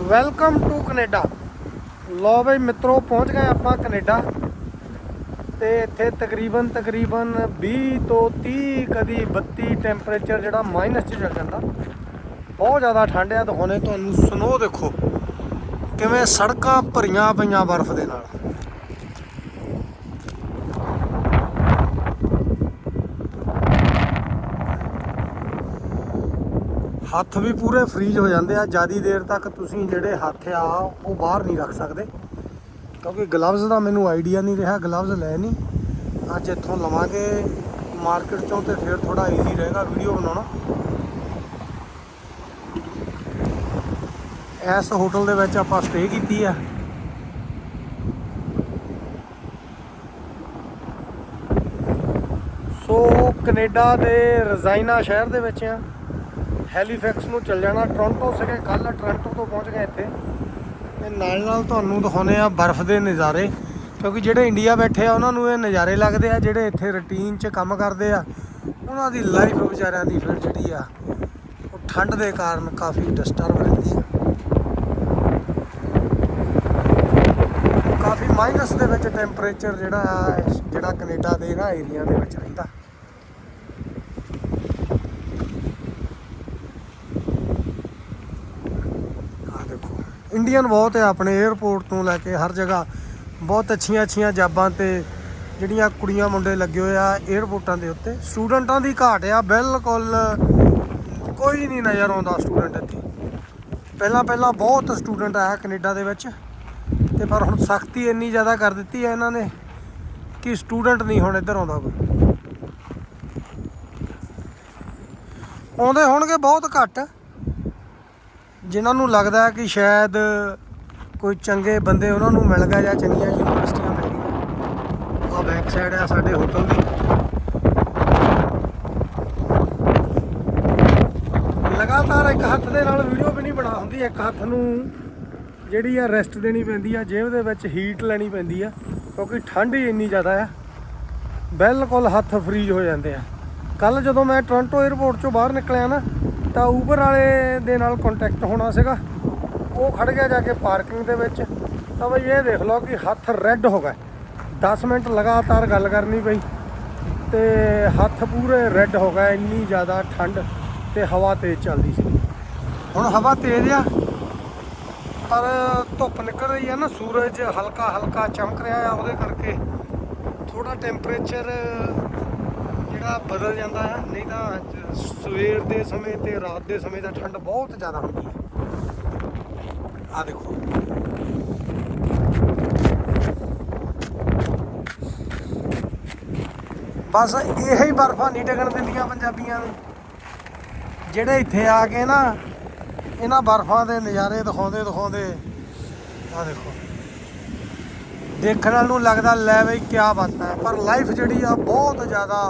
Welcome to Canada ਲੋ ਬਈ ਮਿੱਤਰੋ, ਪਹੁੰਚ ਗਏ ਆਪਾਂ ਕੈਨੇਡਾ ਤੇ ਇੱਥੇ ਤਕਰੀਬਨ ਤਕਰੀਬਨ 20 ਤੋਂ 30 ਕਦੀ 32 ਟੈਂਪਰੇਚਰ ਜਿਹੜਾ ਮਾਈਨਸ 'ਚ ਚੱਲ ਜਾਂਦਾ। ਬਹੁਤ ਜ਼ਿਆਦਾ ਠੰਡ ਆ ਦਿਖਾਉਣੇ ਤੁਹਾਨੂੰ ਸਨੋ ਦੇਖੋ, ਕਿਵੇਂ ਸੜਕਾਂ ਭਰੀਆਂ ਪਈਆਂ ਬਰਫ਼ ਦੇ ਨਾਲ। ਹੱਥ ਵੀ ਪੂਰੇ ਫ੍ਰੀਜ਼ ਹੋ ਜਾਂਦੇ ਆ, ਜਿਆਦੀ ਦੇਰ ਤੱਕ ਤੁਸੀਂ ਜਿਹੜੇ ਹੱਥ ਆ, ਉਹ ਬਾਹਰ ਨਹੀਂ ਰੱਖ ਸਕਦੇ। ਕਿਉਂਕਿ ਗਲਵਜ਼ ਦਾ ਮੈਨੂੰ ਆਈਡੀਆ ਨਹੀਂ ਰਿਹਾ ਗਲਵਜ਼ ਲੈ ਨਹੀਂ। ਅੱਜ ਇੱਥੋਂ ਲਵਾਂਗੇ ਮਾਰਕੀਟ ਚੋਂ ਤੇ ਫਿਰ ਥੋੜਾ ਈਜ਼ੀ ਰਹੇਗਾ ਵੀਡੀਓ ਬਣਾਉਣਾ। ਇਸ ਹੋਟਲ ਦੇ ਵਿੱਚ ਆਪਾਂ ਸਟੇ ਕੀਤੀ ਆ। ਸੋ ਕੈਨੇਡਾ ਦੇ ਰਜ਼ਾਈਨਾ ਸ਼ਹਿਰ ਦੇ ਵਿੱਚ ਆ। ਹੈਲੀਫੈਕਸ ਨੂੰ ਚੱਲ ਜਾਣਾ। ਟੋਰਾਂਟੋ ਸੀਗੇ ਕੱਲ ਟੋਰਾਂਟੋ ਤੋਂ ਪਹੁੰਚ ਗਏ ਇੱਥੇ। ਤੇ ਨਾਲ ਨਾਲ ਤੁਹਾਨੂੰ ਦਿਖਾਉਨੇ ਆ ਬਰਫ਼ ਦੇ ਨਜ਼ਾਰੇ, ਕਿਉਂਕਿ ਜਿਹੜੇ ਇੰਡੀਆ ਬੈਠੇ ਆ, ਉਹਨਾਂ ਨੂੰ ਇਹ ਨਜ਼ਾਰੇ ਲੱਗਦੇ ਆ, ਜਿਹੜੇ ਇੱਥੇ ਰੁਟੀਨ 'ਚ ਕੰਮ ਕਰਦੇ ਆ। ਉਹਨਾਂ ਦੀ ਲਾਈਫ ਵਿਚਾਰਿਆਂ ਦੀ ਫਿਰ ਜਿਹੜੀ ਆ, ਉਹ ਠੰਡ ਦੇ ਕਾਰਨ ਕਾਫੀ ਡਿਸਟਰਬ ਰਹਿੰਦੀ ਆ। ਕਾਫੀ ਮਾਈਨਸ ਦੇ ਵਿੱਚ ਟੈਂਪਰੇਚਰ ਜਿਹੜਾ ਆ, ਜਿਹੜਾ ਕੈਨੇਡਾ ਦੇ ਨਾ ਏਰੀਆ ਦੇ ਵਿੱਚ ਰਹਿੰਦਾ ਆ ਦੇਖੋ ਇੰਡੀਅਨ ਬਹੁਤ ਹੈ ਆਪਣੇ 에어ਪੋਰਟ ਤੋਂ ਲੈ ਕੇ ਹਰ ਜਗ੍ਹਾ। ਬਹੁਤ ਅੱਛੀਆਂ ਅੱਛੀਆਂ ਜਾਬਾਂ ਤੇ ਜਿਹੜੀਆਂ ਕੁੜੀਆਂ ਮੁੰਡੇ ਲੱਗੇ ਹੋਏ ਆ 에어ਪੋਰਟਾਂ ਦੇ ਉੱਤੇ। ਸਟੂਡੈਂਟਾਂ ਦੀ ਘਾਟ ਆ, ਬਿਲਕੁਲ ਕੋਈ ਨਹੀਂ ਨਜ਼ਰ ਆਉਂਦਾ ਸਟੂਡੈਂਟ ਇੱਥੇ ਪਹਿਲਾਂ ਪਹਿਲਾਂ ਬਹੁਤ ਸਟੂਡੈਂਟ ਆਇਆ ਕੈਨੇਡਾ ਦੇ ਵਿੱਚ, ਤੇ ਪਰ ਹੁਣ ਸਖਤੀ ਇੰਨੀ ਜ਼ਿਆਦਾ ਕਰ ਦਿੱਤੀ ਹੈ ਇਹਨਾਂ ਨੇ ਕਿ ਸਟੂਡੈਂਟ ਨਹੀਂ ਹੁਣ ਇੱਧਰ ਆਉਂਦਾ ਕੋਈ। ਆਉਂਦੇ ਹੋਣਗੇ ਬਹੁਤ ਘੱਟ। ਜਿਨ੍ਹਾਂ ਨੂੰ ਲੱਗਦਾ ਹੈ ਕਿ ਸ਼ਾਇਦ ਕੋਈ ਚੰਗੇ ਬੰਦੇ ਉਹਨਾਂ ਨੂੰ ਮਿਲ ਗਏ ਜਾਂ ਚੰਗੀਆਂ ਯੂਨੀਵਰਸਿਟੀਆਂ ਮਿਲ ਗਈਆਂ। ਆ ਬੈਕ ਸਾਈਡ ਆ ਸਾਡੇ ਹੋਟਲ ਦੀ। ਲਗਾਤਾਰ ਇੱਕ ਹੱਥ ਦੇ ਨਾਲ ਵੀਡੀਓ ਵੀ ਨਹੀਂ ਬਣਾ ਹੁੰਦੀ, ਇੱਕ ਹੱਥ ਨੂੰ ਜਿਹੜੀ ਆ ਰੈਸਟ ਦੇਣੀ ਪੈਂਦੀ ਆ, ਜੇਬ ਦੇ ਵਿੱਚ ਹੀਟ ਲੈਣੀ ਪੈਂਦੀ ਆ, ਕਿਉਂਕਿ ਠੰਡ ਹੀ ਇੰਨੀ ਜ਼ਿਆਦਾ ਆ। ਬਿਲਕੁਲ ਹੱਥ ਫਰੀਜ਼ ਹੋ ਜਾਂਦੇ ਆ। ਕੱਲ ਜਦੋਂ ਮੈਂ ਟੋਰਾਂਟੋ 에ਅਰਪੋਰਟ ਚੋਂ ਬਾਹਰ ਨਿਕਲਿਆ ਨਾ ਤਾਂ ਉਬਰ ਵਾਲੇ ਦੇ ਨਾਲ ਕੰਟੈਕਟ ਹੋਣਾ ਸੀਗਾ। ਉਹ ਖੜ ਗਿਆ ਜਾ ਕੇ ਪਾਰਕਿੰਗ ਦੇ ਵਿੱਚ। ਤਾਂ ਬਈ ਇਹ ਦੇਖ ਲਓ ਕਿ ਹੱਥ ਰੈੱਡ ਹੋ ਗਏ। 10 ਮਿੰਟ ਲਗਾਤਾਰ ਗੱਲ ਕਰਨੀ ਪਈ ਤੇ ਹੱਥ ਪੂਰੇ ਰੈੱਡ ਹੋ ਗਏ, ਇੰਨੀ ਜ਼ਿਆਦਾ ਠੰਡ ਤੇ ਹਵਾ ਤੇਜ਼ ਚੱਲਦੀ ਸੀ। ਹੁਣ ਹਵਾ ਤੇਜ਼ ਆ, ਪਰ ਧੁੱਪ ਨਿਕਲ ਰਹੀ ਆ ਨਾ, ਸੂਰਜ ਹਲਕਾ ਹਲਕਾ ਚਮਕ ਰਿਹਾ ਆ ਉਹਦੇ ਕਰਕੇ। ਥੋੜਾ ਟੈਂਪਰੇਚਰ ਜਿਹੜਾ ਬਦਲ ਜਾਂਦਾ ਹੈ, ਨਹੀਂ ਤਾਂ ਸਵੇਰ ਦੇ ਸਮੇਂ ਤੇ ਰਾਤ ਦੇ ਸਮੇਂ ਦਾ ਠੰਡ ਬਹੁਤ ਜ਼ਿਆਦਾ ਹੁੰਦੀ ਹੈ। ਆ ਦੇਖੋ। ਬਸ ਇਹ ਹੀ ਬਰਫਾਂ ਨਹੀਂ ਡਗਣ ਦਿੰਦੀਆਂ ਪੰਜਾਬੀਆਂ ਨੂੰ। ਜਿਹੜੇ ਇੱਥੇ ਆ ਕੇ ਨਾ, ਇਹਨਾਂ ਬਰਫਾਂ ਦੇ ਨਜ਼ਾਰੇ ਦਿਖਾਉਂਦੇ ਦਿਖਾਉਂਦੇ ਆ ਦੇਖੋ। ਦੇਖਣ ਵਾਲ ਨੂੰ ਲੱਗਦਾ ਲੈ ਬਈ ਕੀ ਬਾਤ ਹੈ, ਪਰ ਲਾਈਫ ਜਿਹੜੀ ਆ ਬਹੁਤ ਜ਼ਿਆਦਾ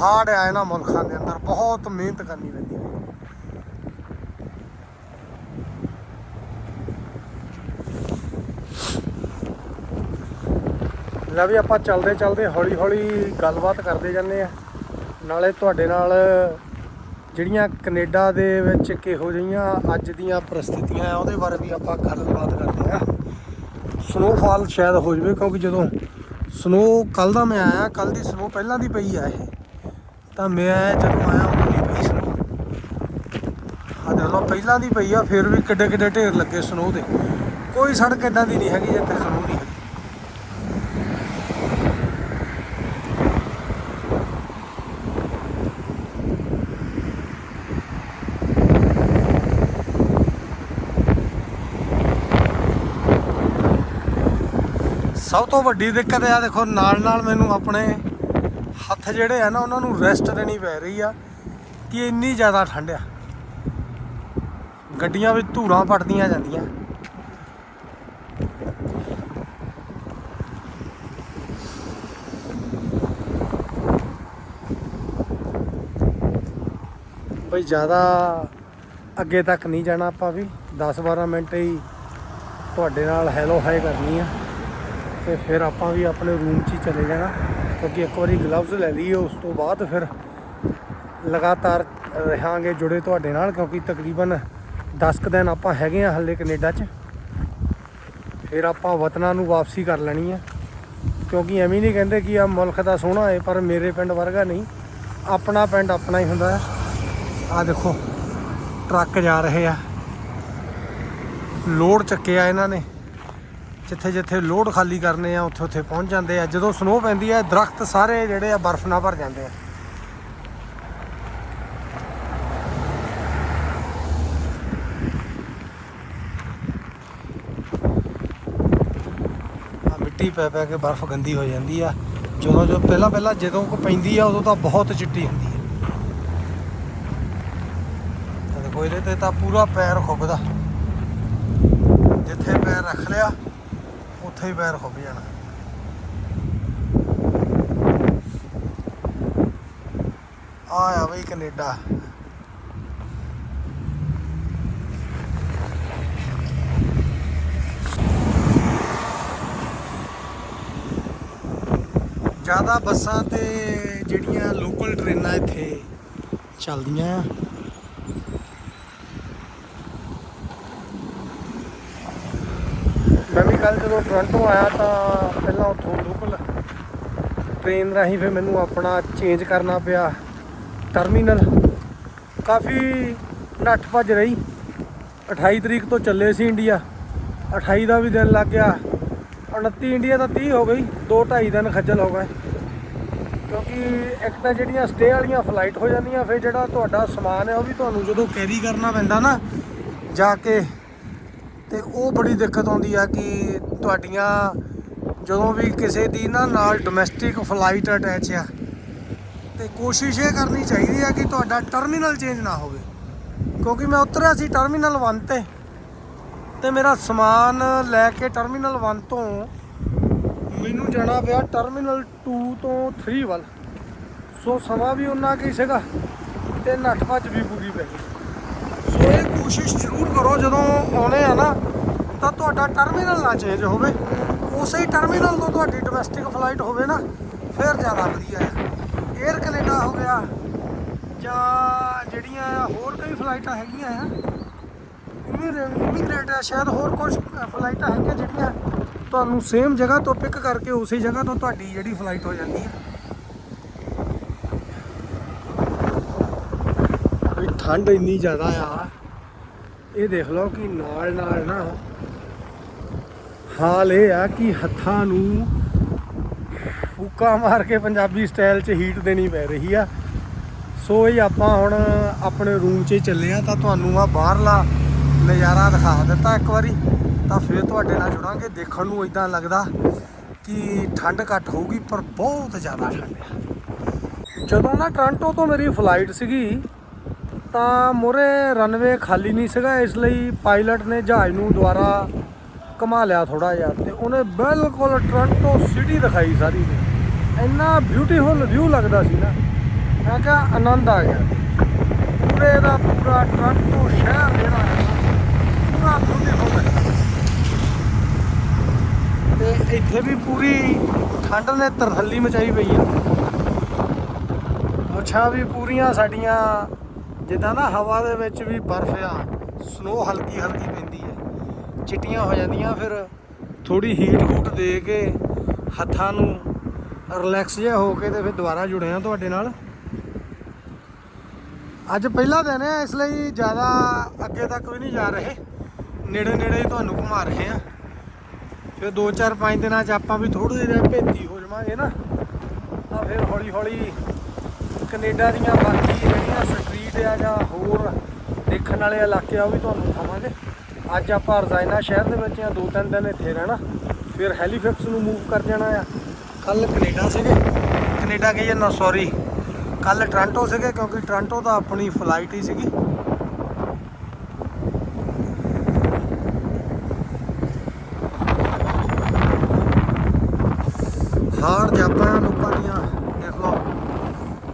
ਹਾਰਡ ਆ ਇਹਨਾਂ ਮੁਲਕਾਂ ਦੇ ਅੰਦਰ, ਬਹੁਤ ਮਿਹਨਤ ਕਰਨੀ ਪੈਂਦੀ ਹੈ। ਲੈ ਵੀ ਆਪਾਂ ਚੱਲਦੇ ਚੱਲਦੇ ਹੌਲੀ ਹੌਲੀ ਗੱਲਬਾਤ ਕਰਦੇ ਜਾਂਦੇ ਆ ਨਾਲੇ ਤੁਹਾਡੇ ਨਾਲ ਜਿਹੜੀਆਂ ਕੈਨੇਡਾ ਦੇ ਵਿੱਚ ਕਿਹੋ ਜਿਹੀਆਂ ਅੱਜ ਦੀਆਂ ਪ੍ਰਸਥਿਤੀਆਂ ਆ, ਉਹਦੇ ਬਾਰੇ ਵੀ ਆਪਾਂ ਗੱਲਬਾਤ ਕਰਦੇ ਆ ਸਨੋਫਾਲ ਸ਼ਾਇਦ ਹੋ ਜਵੇ, ਕਿਉਂਕਿ ਜਦੋਂ ਸਨੋ ਕੱਲ ਦਾ ਮੈਂ ਆਇਆ ਕੱਲ ਦੀ ਸਨੋ ਪਹਿਲਾਂ ਦੀ ਪਈ ਆ ਇਹ। ਤਾਂ ਮੈਂ ਜਦੋਂ ਆਇਆ ਉਦੋਂ ਨਹੀਂ ਪਈ ਸਨੋ ਆ ਦੇਖ ਲਓ, ਪਹਿਲਾਂ ਦੀ ਪਈ ਆ, ਫਿਰ ਵੀ ਕਿੱਡੇ ਕਿੱਡੇ ਢੇਰ ਲੱਗੇ ਸਨੋ ਦੇ। ਕੋਈ ਸੜਕ ਇਦਾਂ ਦੀ ਨਹੀਂ ਹੈਗੀ ਜਿੱਥੇ ਸਨੋ ਨਹੀਂ ਹੈਗੀ। ਸਭ ਤੋਂ ਵੱਡੀ ਦਿੱਕਤ ਆ, ਦੇਖੋ ਨਾਲ ਨਾਲ ਮੈਨੂੰ ਆਪਣੇ ਹੱਥ ਜਿਹੜੇ ਆ ਨਾ, ਉਹਨਾਂ ਨੂੰ ਰੈਸਟ ਦੇਣੀ ਪੈ ਰਹੀ ਆ ਕਿ ਇੰਨੀ ਜ਼ਿਆਦਾ ਠੰਡ ਆ। ਗੱਡੀਆਂ ਵਿੱਚ ਧੂੜਾਂ ਪੜਦੀਆਂ ਜਾਂਦੀਆਂ। ਬਈ ਜ਼ਿਆਦਾ ਅੱਗੇ ਤੱਕ ਨਹੀਂ ਜਾਣਾ ਆਪਾਂ ਵੀ। 10-12 ਮਿੰਟ ਹੀ ਤੁਹਾਡੇ ਨਾਲ ਹੈਲੋ ਹਾਈ ਕਰਨੀ ਆ ਤੇ ਫਿਰ ਆਪਾਂ ਵੀ ਆਪਣੇ ਰੂਮ 'ਚ ਹੀ ਚਲੇ ਜਾਣਾ। ਕਿਉਂਕਿ ਇੱਕ ਵਾਰੀ ਗਲਵਜ਼ ਲੈ ਲਈਏ, ਉਸ ਤੋਂ ਬਾਅਦ ਫਿਰ ਲਗਾਤਾਰ ਰਹਾਂਗੇ ਜੁੜੇ ਤੁਹਾਡੇ ਨਾਲ, ਕਿਉਂਕਿ ਤਕਰੀਬਨ 10 ਕੁ ਦਿਨ ਆਪਾਂ ਹੈਗੇ ਆ ਹੱਲੇ ਕੈਨੇਡਾ 'ਚ। ਫਿਰ ਆਪਾਂ ਵਤਨਾਂ ਨੂੰ ਵਾਪਸੀ ਕਰ ਲੈਣੀ ਆ। ਕਿਉਂਕਿ ਐਵੇਂ ਨਹੀਂ ਕਹਿੰਦੇ ਕਿ ਆ ਮੁਲਕ ਦਾ ਸੋਹਣਾ ਹੈ ਪਰ ਮੇਰੇ ਪਿੰਡ ਵਰਗਾ ਨਹੀਂ। ਆਪਣਾ ਪਿੰਡ ਆਪਣਾ ਹੀ ਹੁੰਦਾ ਹੈ। ਆ ਦੇਖੋ, ਟਰੱਕ ਜਾ ਰਹੇ ਆ। ਲੋਡ ਚੱਕਿਆ ਇਹਨਾਂ ਨੇ। ਜਿੱਥੇ ਜਿੱਥੇ ਲੋਡ ਖਾਲੀ ਕਰਨੇ ਆ, ਉੱਥੇ ਉੱਥੇ ਪਹੁੰਚ ਜਾਂਦੇ ਆ। ਜਦੋਂ ਸਨੋ ਪੈਂਦੀ ਆ, ਦਰਖਤ ਸਾਰੇ ਜਿਹੜੇ ਆ ਬਰਫ਼ ਨਾਲ ਭਰ ਜਾਂਦੇ ਆ। ਮਿੱਟੀ ਪੈ ਪੈ ਕੇ ਬਰਫ਼ ਗੰਦੀ ਹੋ ਜਾਂਦੀ ਆ। ਜਦੋਂ ਜੋ ਪਹਿਲਾਂ ਪਹਿਲਾਂ ਜਦੋਂ ਕੋ ਪੈਂਦੀ ਆ, ਉਦੋਂ ਤਾਂ ਬਹੁਤ ਚਿੱਟੀ ਹੁੰਦੀ ਆ। ਤਾਂ ਦੇਖੋ ਤੇ ਤਾਂ ਪੂਰਾ ਪੈਰ ਖੁੱਬਦਾ। ਜਿੱਥੇ ਪੈਰ ਰੱਖ ਲਿਆ ਉੱਥੇ ਹੀ ਪੈਰ ਖੁੱਬ ਜਾਣਾ। ਆਇਆ ਆ ਬਈ ਕੈਨੇਡਾ। ਜ਼ਿਆਦਾ ਬੱਸਾਂ ਤੇ ਜਿਹੜੀਆਂ ਲੋਕਲ ਟ੍ਰੇਨਾਂ ਇੱਥੇ ਚੱਲਦੀਆਂ। ਆ ਮੈਂ ਵੀ ਕੱਲ ਜਦੋਂ ਟੋਰਾਂਟੋ ਆਇਆ ਤਾਂ ਪਹਿਲਾਂ ਉੱਥੋਂ ਲੋਕਲ ਟ੍ਰੇਨ ਰਾਹੀਂ ਫਿਰ ਮੈਨੂੰ ਆਪਣਾ ਚੇਂਜ ਕਰਨਾ ਪਿਆ। ਟਰਮੀਨਲ ਕਾਫੀ ਨੱਠ ਭੱਜ ਰਹੀ। 28 ਤਰੀਕ ਤੋਂ ਚੱਲੇ ਸੀ ਇੰਡੀਆ 28 ਦਾ ਵੀ ਦਿਨ ਲੱਗ ਗਿਆ। 29 ਇੰਡੀਆ ਤਾਂ 30 ਹੋ ਗਈ। 2 2.5 ਦਿਨ ਖੱਜਲ ਹੋ ਗਏ। ਕਿਉਂਕਿ ਇੱਕ ਤਾਂ ਜਿਹੜੀਆਂ ਸਟੇ ਵਾਲੀਆਂ ਫਲਾਈਟ ਹੋ ਜਾਂਦੀਆਂ, ਫਿਰ ਜਿਹੜਾ ਤੁਹਾਡਾ ਸਮਾਨ ਹੈ ਉਹ ਵੀ ਤੁਹਾਨੂੰ ਜਦੋਂ ਕੈਰੀ ਕਰਨਾ ਪੈਂਦਾ ਨਾ ਜਾ ਕੇ, ਤੇ ਉਹ ਬੜੀ ਦਿੱਕਤ ਆਉਂਦੀ ਆ ਕਿ ਤੁਹਾਡੀਆਂ ਜਦੋਂ ਵੀ ਕਿਸੇ ਦੀ ਨਾ ਨਾਲ ਡੋਮੈਸਟਿਕ ਫਲਾਈਟ ਅਟੈਚ ਆ, ਤੇ ਕੋਸ਼ਿਸ਼ ਇਹ ਕਰਨੀ ਚਾਹੀਦੀ ਆ ਕਿ ਤੁਹਾਡਾ ਟਰਮੀਨਲ ਚੇਂਜ ਨਾ ਹੋਵੇ। ਕਿਉਂਕਿ ਮੈਂ ਉਤਰਿਆ ਸੀ ਟਰਮੀਨਲ 1 ਤੇ ਤੇ ਮੇਰਾ ਸਮਾਨ ਲੈ ਕੇ ਟਰਮੀਨਲ 1 ਤੋਂ ਮੈਨੂੰ ਜਾਣਾ ਪਿਆ ਟਰਮੀਨਲ 2 ਤੋਂ 3 ਵੱਲ। ਸੋ ਸਮਾਂ ਵੀ ਉਹਨਾਂ ਕੀ ਸੀਗਾ ਤੇ ਨੱਠ ਭੱਜ ਵੀ ਪੂਰੀ ਪੈ ਗਈ। ਸੋ ਇਹ ਕੋਸ਼ਿਸ਼ ਜ਼ਰੂਰ ਕਰੋ ਜਦੋਂ ਆਉਣੇ ਆ ਨਾ ਤਾਂ ਤੁਹਾਡਾ ਟਰਮੀਨਲ ਨਾ ਚੇਂਜ ਹੋਵੇ। ਉਸੇ ਹੀ ਟਰਮੀਨਲ ਤੋਂ ਤੁਹਾਡੀ ਡੋਮੈਸਟਿਕ ਫਲਾਈਟ ਹੋਵੇ ਨਾ, ਫਿਰ ਜ਼ਿਆਦਾ ਵਧੀਆ ਹੈ। 에ਅਰ ਕੈਨੇਡਾ ਹੋ ਗਿਆ, ਜਾਂ ਜਿਹੜੀਆਂ ਹੋਰ ਕਈ ਫਲਾਈਟਾਂ ਹੈਗੀਆਂ ਆ ਇਮੀਗ੍ਰੇਟ ਆ, ਸ਼ਾਇਦ ਹੋਰ ਕੁਝ ਫਲਾਈਟਾਂ ਹੈਗੀਆਂ ਜਿਹੜੀਆਂ ਤੁਹਾਨੂੰ ਸੇਮ ਜਗ੍ਹਾ ਤੋਂ ਪਿਕ ਕਰਕੇ ਉਸੇ ਜਗ੍ਹਾ ਤੋਂ ਤੁਹਾਡੀ ਜਿਹੜੀ ਫਲਾਈਟ ਹੋ ਜਾਂਦੀ ਹੈ। ਠੰਡ ਇੰਨੀ ਜ਼ਿਆਦਾ ਆ, ਇਹ ਦੇਖ ਲਓ ਕਿ ਨਾਲ ਨਾਲ ਨਾ ਹਾਲ ਇਹ ਆ ਕਿ ਹੱਥਾਂ ਨੂੰ ਫੂਕਾ ਮਾਰ ਕੇ ਪੰਜਾਬੀ ਸਟਾਈਲ 'ਚ ਹੀਟ ਦੇਣੀ ਪੈ ਰਹੀ ਆ। ਸੋ ਇਹ ਆਪਾਂ ਹੁਣ ਆਪਣੇ ਰੂਮ 'ਚ ਚੱਲੇ ਆ ਤਾਂ ਤੁਹਾਨੂੰ ਆ ਬਾਹਰਲਾ ਨਜ਼ਾਰਾ ਦਿਖਾ ਦਿੱਤਾ ਇੱਕ ਵਾਰੀ। ਤਾਂ ਫਿਰ ਤੁਹਾਡੇ ਨਾਲ ਜੁੜਾਂਗੇ, ਦੇਖਣ ਨੂੰ ਇਦਾਂ ਲੱਗਦਾ ਕਿ ਠੰਡ ਘੱਟ ਹੋਊਗੀ, ਪਰ ਬਹੁਤ ਜ਼ਿਆਦਾ ਠੰਡ ਆ। ਜਦੋਂ ਨਾ ਟੋਰਾਂਟੋ ਤੋਂ ਮੇਰੀ ਫਲਾਈਟ ਸੀਗੀ, ਤਾਂ ਮੋਰੇ ਰਨਵੇ ਖਾਲੀ ਨਹੀਂ ਸੀਗਾ, ਇਸ ਲਈ ਪਾਇਲਟ ਨੇ ਜਹਾਜ਼ ਨੂੰ ਦੁਬਾਰਾ ਘੁਮਾ ਲਿਆ ਥੋੜਾ ਜਿਹਾ ਤੇ ਉਹਨੇ ਬਿਲਕੁਲ ਟੋਰਾਂਟੋ ਸਿਟੀ ਦਿਖਾਈ ਸਾਰੀ ਨੇ ਇੰਨਾ ਬਿਊਟੀਫੁਲ ਵਿਊ ਲੱਗਦਾ ਸੀ ਨਾ। ਮੈਂ ਕਿਹਾ ਆਨੰਦ ਆ ਗਿਆ। ਪੂਰੇ ਦਾ ਪੂਰਾ ਟੋਰਾਂਟੋ ਸ਼ਹਿਰ ਜਿਹੜਾ ਹੈ ਪੂਰਾ ਬਿਊਟੀਫੁਲ ਹੈ। ਤੇ ਇੱਥੇ ਵੀ ਪੂਰੀ ਠੰਡ ਨੇ ਤਰਹੱਲੀ ਮਚਾਈ ਪਈ ਆ। ਮੁੱਛਾਂ ਵੀ ਪੂਰੀਆਂ ਸਾਡੀਆਂ, ਜਿੱਦਾਂ ਨਾ ਹਵਾ ਦੇ ਵਿੱਚ ਵੀ ਬਰਫ਼ ਆ ਸਨੋ ਹਲਕੀ ਹਲਕੀ ਪੈਂਦੀ ਚਿੱਟੀਆਂ ਹੋ ਜਾਂਦੀਆਂ, ਫਿਰ ਥੋੜੀ ਹੀਟ ਹੂਟ ਦੇ ਕੇ ਹੱਥਾਂ ਨੂੰ ਰਿਲੈਕਸ ਜਿਹਾ ਹੋ ਕੇ ਤੇ ਫਿਰ ਦੁਬਾਰਾ ਜੁੜੇ ਆ ਤੁਹਾਡੇ ਨਾਲ। ਅੱਜ ਪਹਿਲਾ ਦਿਨ ਹੈ, ਇਸ ਲਈ ਜ਼ਿਆਦਾ ਅੱਗੇ ਤੱਕ ਵੀ ਨਹੀਂ ਜਾ ਰਹੇ। ਨੇੜੇ ਨੇੜੇ ਤੁਹਾਨੂੰ ਘੁਮਾ ਰਹੇ ਆ ਫਿਰ 2-4 5 ਦਿਨਾਂ 'ਚ ਆਪਾਂ ਵੀ ਥੋੜੇ ਜਿਹੇ ਭੇਤੀ ਹੋ ਜਾਵਾਂਗੇ ਨਾ। ਤਾਂ ਫਿਰ ਹੌਲੀ ਹੌਲੀ ਕੈਨੇਡਾ ਦੀਆਂ ਬਾਕੀ ਜਿਹੜੀਆਂ ਸਟਰੀਟ ਆ ਜਾਂ ਹੋਰ ਦੇਖਣ ਵਾਲੇ ਇਲਾਕੇ ਆ, ਉਹ ਵੀ ਤੁਹਾਨੂੰ ਦਿਖਾਵਾਂਗੇ। ਅੱਜ ਆਪਾਂ ਰਜ਼ਾਇਨਾ ਸ਼ਹਿਰ ਦੇ ਵਿੱਚ ਆ, ਦੋ ਤਿੰਨ ਦਿਨ ਇੱਥੇ ਰਹਿਣਾ। ਫਿਰ ਹੈਲੀਫੈਕਸ ਨੂੰ ਮੂਵ ਕਰ ਜਾਣਾ ਆ। ਕੱਲ ਕੈਨੇਡਾ ਸੀਗੇ। ਕੈਨੇਡਾ ਗਈ ਨਾ ਸੌਰੀ ਕੱਲ ਟੋਰਾਂਟੋ ਸੀਗੇ, ਕਿਉਂਕਿ ਟੋਰਾਂਟੋ ਤਾਂ ਆਪਣੀ ਫਲਾਈਟ ਹੀ ਸੀਗੀ। ਹਾਰ ਜਾਪਾਂ ਲੋਕਾਂ ਦੀਆਂ, ਦੇਖ ਲਓ।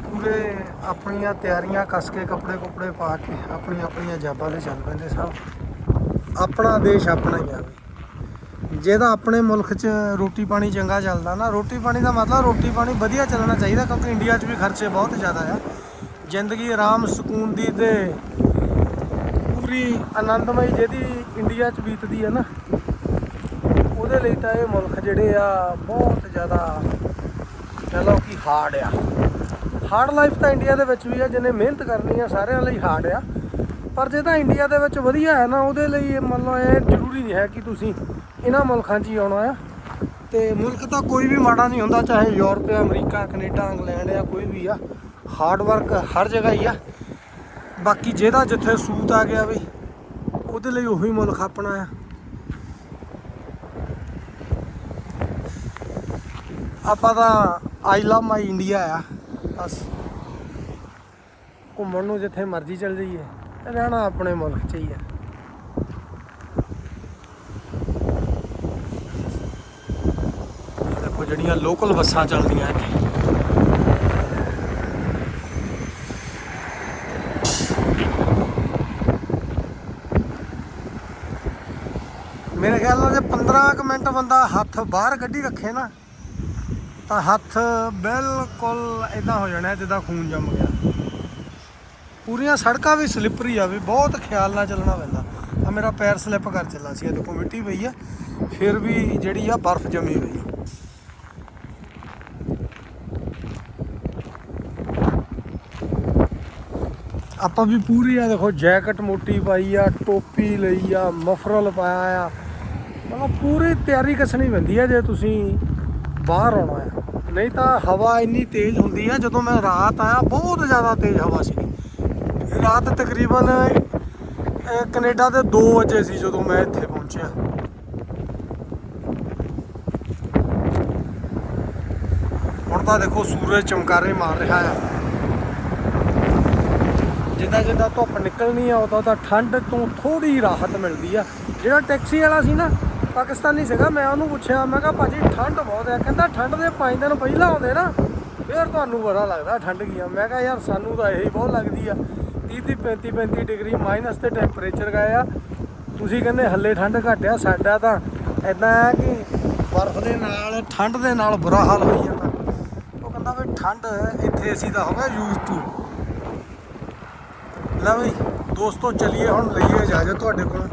ਪੂਰੇ ਆਪਣੀਆਂ ਤਿਆਰੀਆਂ, ਕੱਸ ਕੇ ਕੱਪੜੇ ਕੁਪੜੇ ਪਾ ਕੇ ਆਪਣੀਆਂ ਆਪਣੀਆਂ ਜਾਬਾਂ ਦੇ ਚੱਲ ਪੈਂਦੇ ਸਭ। ਆਪਣਾ ਦੇਸ਼ ਆਪਣਾ ਹੀ ਆ। ਵੀ ਜਿਹਦਾ ਆਪਣੇ ਮੁਲਕ 'ਚ ਰੋਟੀ ਪਾਣੀ ਚੰਗਾ ਚੱਲਦਾ ਨਾ, ਰੋਟੀ ਪਾਣੀ ਦਾ ਮਤਲਬ ਰੋਟੀ ਪਾਣੀ ਵਧੀਆ ਚੱਲਣਾ ਚਾਹੀਦਾ ਕਿਉਂਕਿ ਇੰਡੀਆ 'ਚ ਵੀ ਖਰਚੇ ਬਹੁਤ ਜ਼ਿਆਦਾ ਆ। ਜ਼ਿੰਦਗੀ ਆਰਾਮ, ਸਕੂਨ ਦੀ ਤੇ ਪੂਰੀ ਆਨੰਦਮਈ ਜਿਹਦੀ ਇੰਡੀਆ 'ਚ ਬੀਤਦੀ ਹੈ ਨਾ, ਉਹਦੇ ਲਈ ਤਾਂ ਇਹ ਮੁਲਕ ਜਿਹੜੇ ਆ ਬਹੁਤ ਜ਼ਿਆਦਾ ਕਹ ਲਓ ਕਿ ਹਾਰਡ ਆ। ਹਾਰਡ ਲਾਈਫ ਤਾਂ ਇੰਡੀਆ ਦੇ ਵਿੱਚ ਵੀ ਆ, ਜਿਹਨੇ ਮਿਹਨਤ ਕਰਨੀ ਆ, ਸਾਰਿਆਂ ਲਈ ਹਾਰਡ ਆ। ਪਰ ਜੇ ਤਾਂ ਇੰਡੀਆ ਦੇ ਵਿੱਚ ਵਧੀਆ ਹੈ ਨਾ, ਉਹਦੇ ਲਈ ਇਹ ਮੰਨ ਲਓ ਇਹ ਜ਼ਰੂਰੀ ਨਹੀਂ ਹੈ ਕਿ ਤੁਸੀਂ ਇਹਨਾਂ ਮੁਲਕਾਂ 'ਚ ਹੀ ਆਉਣਾ ਆ। ਤੇ ਮੁਲਕ ਤਾਂ ਕੋਈ ਵੀ ਮਾੜਾ ਨਹੀਂ ਹੁੰਦਾ, ਚਾਹੇ ਯੂਰਪ ਆ ਅਮਰੀਕਾ, ਕੈਨੇਡਾ, ਇੰਗਲੈਂਡ ਆ ਕੋਈ ਵੀ ਆ। ਹਾਰਡ ਵਰਕ ਹਰ ਜਗ੍ਹਾ ਹੀ ਆ। ਬਾਕੀ ਜਿਹਦਾ ਜਿੱਥੇ ਸੂਤ ਆ ਗਿਆ ਵੀ, ਉਹਦੇ ਲਈ ਉਹੀ ਮੁਲਕ ਆਪਣਾ ਆ। ਆਪਾਂ ਤਾਂ ਆਈ ਲਵ ਮਾਈ ਇੰਡੀਆ ਆ। ਬਸ। ਘੁੰਮਣ ਨੂੰ ਜਿੱਥੇ ਮਰਜ਼ੀ ਚੱਲ ਜਾਈਏ। ਰਹਿਣਾ ਆਪਣੇ ਮੁਲਕ 'ਚ ਹੀ ਆ। ਦੇਖੋ ਜਿਹੜੀਆਂ ਲੋਕਲ ਬੱਸਾਂ ਚੱਲਦੀਆਂ ਇੱਥੇ। ਮੇਰੇ ਖਿਆਲ ਨਾਲ ਜੇ 15 ਕੁ ਮਿੰਟ ਬੰਦਾ ਹੱਥ ਬਾਹਰ ਕੱਢੀ ਰੱਖੇ ਨਾ ਤਾਂ ਹੱਥ ਬਿਲਕੁਲ ਇਦਾਂ ਹੋ ਜਾਣਾ ਜਿੱਦਾਂ ਖੂਨ ਜੰਮ ਗਿਆ। ਪੂਰੀਆਂ ਸੜਕਾਂ ਵੀ ਸਲਿੱਪਰੀ ਆ ਵੀ ਬਹੁਤ ਖਿਆਲ ਨਾਲ ਚੱਲਣਾ ਪੈਂਦਾ। ਆ ਮੇਰਾ ਪੈਰ ਸਲਿੱਪ ਕਰ ਚੱਲਾ ਸੀ ਇਹ ਦੇਖੋ ਮਿੱਟੀ ਪਈ ਆ। ਫਿਰ ਵੀ ਜਿਹੜੀ ਆ ਬਰਫ਼ ਜੰਮੀ ਹੋਈ ਆ। ਆਪਾਂ ਵੀ ਪੂਰੀ ਆ ਦੇਖੋ, ਜੈਕਟ ਮੋਟੀ ਪਾਈ ਆ, ਟੋਪੀ ਲਈ ਆ, ਮਫਰਲ ਪਾਇਆ ਆ। ਮਤਲਬ ਪੂਰੀ ਤਿਆਰੀ ਕੱਸਣੀ ਪੈਂਦੀ ਆ ਜੇ ਤੁਸੀਂ ਬਾਹਰ ਆਉਣਾ ਆ। ਨਹੀਂ ਤਾਂ ਹਵਾ ਇੰਨੀ ਤੇਜ਼ ਹੁੰਦੀ ਆ, ਜਦੋਂ ਮੈਂ ਰਾਤ ਆਇਆ, ਬਹੁਤ ਜ਼ਿਆਦਾ ਤੇਜ਼ ਹਵਾ ਸੀ ਰਾਤ ਤਕਰੀਬਨ ਅਹ, ਕੈਨੇਡਾ ਦੇ 2 ਵਜੇ ਸੀ ਜਦੋਂ ਮੈਂ ਇੱਥੇ ਪਹੁੰਚਿਆ। ਹੁਣ ਤਾਂ ਦੇਖੋ ਸੂਰਜ ਚਮਕਾਰੇ ਮਾਰ ਰਿਹਾ ਆ। ਜਿੱਦਾਂ ਜਿੱਦਾਂ ਧੁੱਪ ਨਿਕਲਣੀ ਆ ਉਦੋਂ ਤਾਂ ਠੰਡ ਤੋਂ ਥੋੜੀ ਰਾਹਤ ਮਿਲਦੀ ਆ। ਜਿਹੜਾ ਟੈਕਸੀ ਵਾਲਾ ਸੀ ਨਾ ਪਾਕਿਸਤਾਨੀ ਸੀਗਾ ਮੈਂ ਉਹਨੂੰ ਪੁੱਛਿਆ ਮੈਂ ਕਿਹਾ ਭਾਜੀ ਠੰਡ ਬਹੁਤ ਆ। ਕਹਿੰਦਾ ਠੰਡ ਦੇ 5 ਦਿਨ ਪਹਿਲਾਂ ਆਉਂਦੇ ਨਾ ਫੇਰ ਤੁਹਾਨੂੰ ਬੜਾ ਲੱਗਦਾ ਠੰਡ ਕੀ ਆ। ਮੈਂ ਕਿਹਾ ਯਾਰ ਸਾਨੂੰ ਤਾਂ ਇਹੀ ਬਹੁਤ ਲੱਗਦੀ ਆ। 30 30 35 35 ਡਿਗਰੀ ਮਾਈਨਸ ਤੇ ਟੈਂਪਰੇਚਰ ਗਏ ਆ ਤੁਸੀਂ ਕਹਿੰਦੇ ਹੱਲੇ ਠੰਡ ਘੱਟ ਆ, ਸਾਡਾ ਤਾਂ ਐਦਾਂ ਹੈ ਕਿ ਬਰਫ਼ ਦੇ ਨਾਲ, ਠੰਡ ਦੇ ਨਾਲ ਬੁਰਾ ਹਾਲ ਹੋਈ ਜਾਂਦਾ। ਉਹ ਕਹਿੰਦਾ ਵੀ ਠੰਡ ਇੱਥੇ ਅਸੀਂ ਤਾਂ ਹੋ ਗਿਆ ਯੂਜ਼ ਟੂ ਲੈ ਬਈ, ਦੋਸਤੋ ਚਲਿਏ ਹੁਣ, ਲਈਏ ਇਜਾਜ਼ਤ ਤੁਹਾਡੇ ਕੋਲ।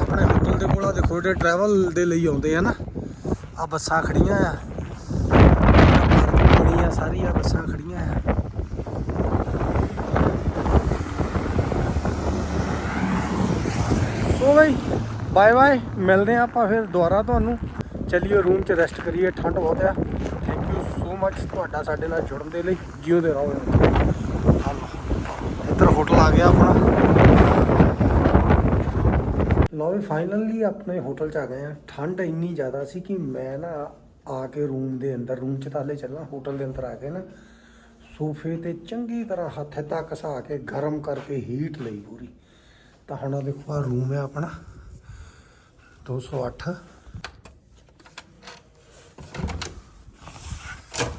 ਆਪਣੇ ਹੋਟਲ ਦੇ ਕੋਲ ਆ, ਦੇਖੋ ਜਿਹੜੇ ਟਰੈਵਲ ਦੇ ਲਈ ਆਉਂਦੇ ਆ ਨਾ ਆ ਬੱਸਾਂ ਖੜੀਆਂ ਆ। ਬੜੀਆਂ ਸਾਰੀਆਂ ਬੱਸਾਂ ਖੜੀਆਂ ਆ ਸੋ ਬਈ ਬਾਏ ਬਾਏ ਮਿਲਦੇ ਆ ਆਪਾਂ ਫਿਰ ਦੁਬਾਰਾ ਤੁਹਾਨੂੰ। ਚਲਿਏ ਰੂਮ 'ਚ ਰੈਸਟ ਕਰੀਏ, ਠੰਡ ਬਹੁਤ ਆ। ਥੈਂਕ ਯੂ ਸੋ ਮੱਚ ਤੁਹਾਡਾ ਸਾਡੇ ਨਾਲ ਜੁੜਨ ਦੇ ਲਈ। ਜਿਉਂਦੇ ਰਹੋ। ਇੱਧਰ ਹੋਟਲ ਆ ਗਿਆ ਆਪਣਾ। ਲਓ ਵੀ ਫਾਈਨਲੀ ਆਪਣੇ ਹੋਟਲ ਚ ਆ ਗਏ ਆ ਠੰਡ ਇੰਨੀ ਜ਼ਿਆਦਾ ਸੀ ਕਿ ਮੈਂ ਨਾ ਆ ਕੇ ਰੂਮ ਦੇ ਅੰਦਰ ਰੂਮ ਚ ਤਾਂ ਹਲੇ ਚੱਲਾਂ ਹੋਟਲ ਦੇ ਅੰਦਰ ਆ ਕੇ ਨਾ ਸੋਫੇ ਤੇ ਚੰਗੀ ਤਰ੍ਹਾਂ ਹੱਥ ਤੱਕ ਘਸਾ ਕੇ ਗਰਮ ਕਰਕੇ ਹੀਟ ਲਈ ਪੂਰੀ। ਤਾਂ ਹੁਣ ਦੇਖੋ ਆ ਰੂਮ ਹੈ ਆਪਣਾ। 208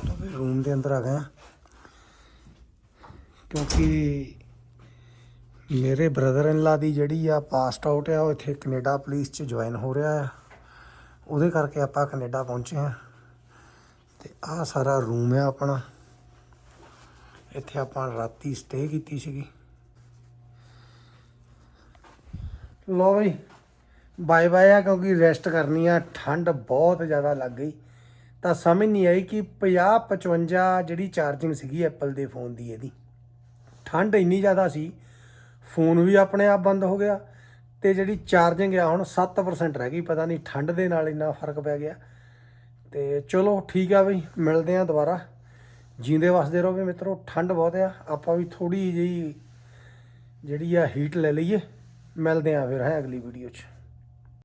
ਤਾਂ ਵੀ ਰੂਮ ਦੇ ਅੰਦਰ ਆ ਗਏ ਆ ਕਿਉਂਕਿ ਮੇਰੇ ਬ੍ਰਦਰ ਇਨ ਲਾ ਦੀ ਜਿਹੜੀ ਆ ਪਾਸਟ ਆਊਟ ਆ, ਉਹ ਇੱਥੇ ਕੈਨੇਡਾ ਪੁਲਿਸ ਚ ਜੁਆਇਨ ਹੋ ਰਿਹਾ ਆ। ਉਹਦੇ ਕਰਕੇ ਆਪਾਂ ਕੈਨੇਡਾ ਪਹੁੰਚੇ ਆ ਤੇ ਆਹ ਸਾਰਾ ਰੂਮ ਆ ਆਪਣਾ। ਇੱਥੇ ਆਪਾਂ ਰਾਤੀ ਸਟੇ ਕੀਤੀ ਸੀਗੀ। ਲੋ ਬਈ ਬਾਏ ਬਾਏ ਆ, ਕਿਉਂਕਿ ਰੈਸਟ ਕਰਨੀ ਆ, ਠੰਡ ਬਹੁਤ ਜ਼ਿਆਦਾ ਲੱਗ ਗਈ। ਤਾਂ ਸਮਝ ਨਹੀਂ ਆਈ ਕਿ 50 55 ਜਿਹੜੀ ਚਾਰਜਿੰਗ ਸੀਗੀ ਐਪਲ ਦੇ ਫੋਨ ਦੀ ਇਹਦੀ, ਠੰਡ ਇੰਨੀ ਜ਼ਿਆਦਾ ਸੀ ਫੋਨ ਵੀ ਆਪਣੇ ਆਪ ਬੰਦ ਹੋ ਗਿਆ ਤੇ ਜਿਹੜੀ ਚਾਰਜਿੰਗ ਆ ਹੁਣ 7% ਰਹਿ ਗਈ, ਪਤਾ ਨਹੀਂ ਠੰਡ ਦੇ ਨਾਲ ਇੰਨਾ ਫ਼ਰਕ ਪੈ ਗਿਆ। ਤੇ ਚਲੋ ਠੀਕ ਆ ਬਈ, ਮਿਲਦੇ ਆ ਦੁਬਾਰਾ। ਜੀਂਦੇ ਵਸਦੇ ਰਹੋਗੇ ਮਿੱਤਰੋ, ਠੰਡ ਬਹੁਤ ਆ, ਆਪਾਂ ਵੀ ਥੋੜੀ ਜਿਹੀ ਜਿਹੜੀ ਆ ਹੀਟ ਲੈ ਲਈਏ। ਮਿਲਦੇ ਆ ਫਿਰ ਹੈ ਅਗਲੀ ਵੀਡੀਓ 'ਚ।